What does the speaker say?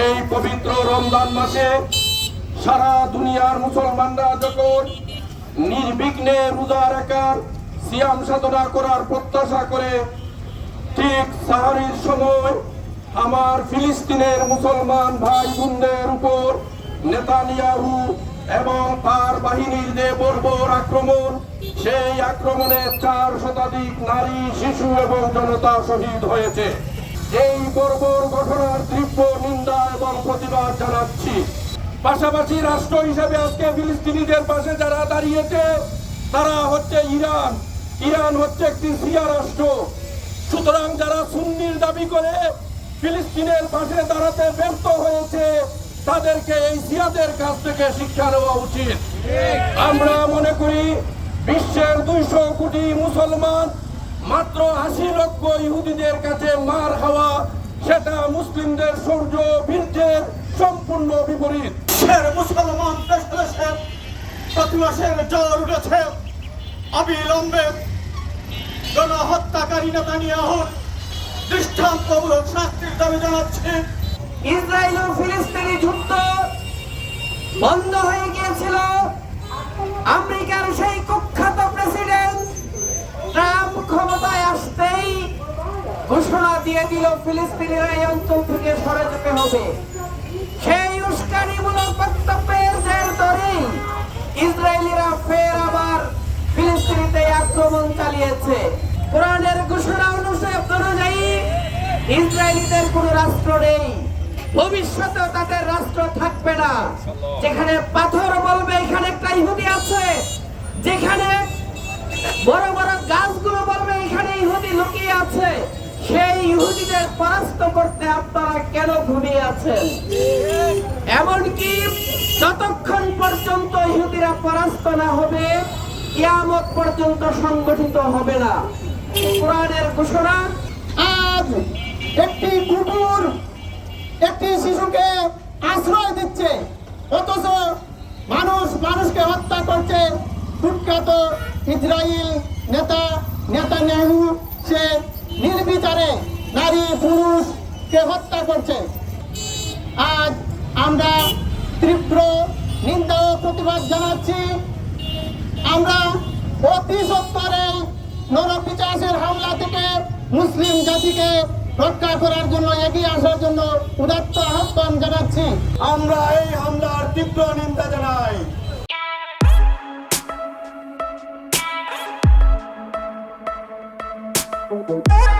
এই পবিত্র রমজান মাসে সারা দুনিয়ার মুসলমানরা যখন নির্বিঘ্নে রোজা রাখার সিয়াম সাধনা করার প্রত্যাশা করে, ঠিক সাহারির সময় আমার ফিলিস্তিনের মুসলমান ভাই বোনদের উপর নেতানিয়াহু এবং তার বাহিনীর যে বর্বর আক্রমণ, সেই আক্রমণে চার শতাধিক নারী, শিশু এবং জনতা শহীদ হয়েছে। এই বর্বর ঘটনার তীব্র নিন্দা এবং প্রতিবাদ জানাচ্ছি। পাশাপাশি রাষ্ট্র হিসেবে আজকে ফিলিস্তিনিদের পাশে যারা দাঁড়িয়েছে, তারা হচ্ছে ইরান। ইরান হচ্ছে একটি সিয়া রাষ্ট্র। সুতরাং যারা সুন্নির দাবি করে ফিলিস্তিনের পাশে দাঁড়াতে ব্যর্থ হয়েছে, তাদেরকে এই সিয়াদের কাছ থেকে শিক্ষা নেওয়া উচিত। আমরা মনে করি মাত্র আশি লক্ষ ইহুদিদের কাছে মার খাওয়া সেটা মুসলিমদের সৌর্য বীর্যের সম্পূর্ণ বিপরীত। মুসলমান দেশে দেশে প্রতি মাসের জ্বর উঠেছে। অবিলম্বে গণহত্যাকারী নেতানিয়াহুর দৃষ্টান্তমূলক শাস্তির দাবি জানাচ্ছে। ইসরায়েল ও ফিলিস্তিনি যুদ্ধ বন্ধ হয়ে ঘোষণা দিয়ে দিল ফিলিস্তিনিরা এই অঞ্চল থেকে সরে যেতে হবে। সেই উস্কানিমূলক বক্তব্যের জের ধরেই ইসরায়েলিরা ফের আবার ফিলিস্তিনিতে আক্রমণ চালিয়েছে। কোরআনের ঘোষণা অনুযায়ী ইসরায়েলিদের কোনো রাষ্ট্র নেই। ভবিষ্যতে তাদের রাষ্ট্র থাকবে না। যেখানে পাথর বলবে, এখানে একটা ইহুদি আছে। যেখানে বড় বড় গাছগুলো বলবে, এখানে ইহুদি লুকিয়ে আছে। ইহুদিদের পরাস্ত করতে আপনারা কেন ঘুমিয়ে আছেন? এমনকি যতক্ষণ পর্যন্ত ইহুদিরা পরাস্ত না হবে, কিয়ামত পর্যন্ত সংগঠিত হবে না। কোরআনের ঘোষণা, আজ একটি কুকুর একটি শিশুকে আশ্রয় দিচ্ছে, অথচ মানুষ মানুষকে হত্যা করছে। কুখ্যাত ইসরায়েল নেতা নেতানিয়াহু সে নির্বিচারে নারী পুরুষকে হত্যা করছে। আজ আমরা তীব্র নিন্দা ও প্রতিবাদ জানাচ্ছি। আমরা অতি সত্তরে নরপিচাসের হামলা থেকে মুসলিম জাতিকে রক্ষা করার জন্য এগিয়ে আসার জন্য উদাত্ত আহ্বান জানাচ্ছি। আমরা এই হামলার তীব্র নিন্দা জানাই। Hey!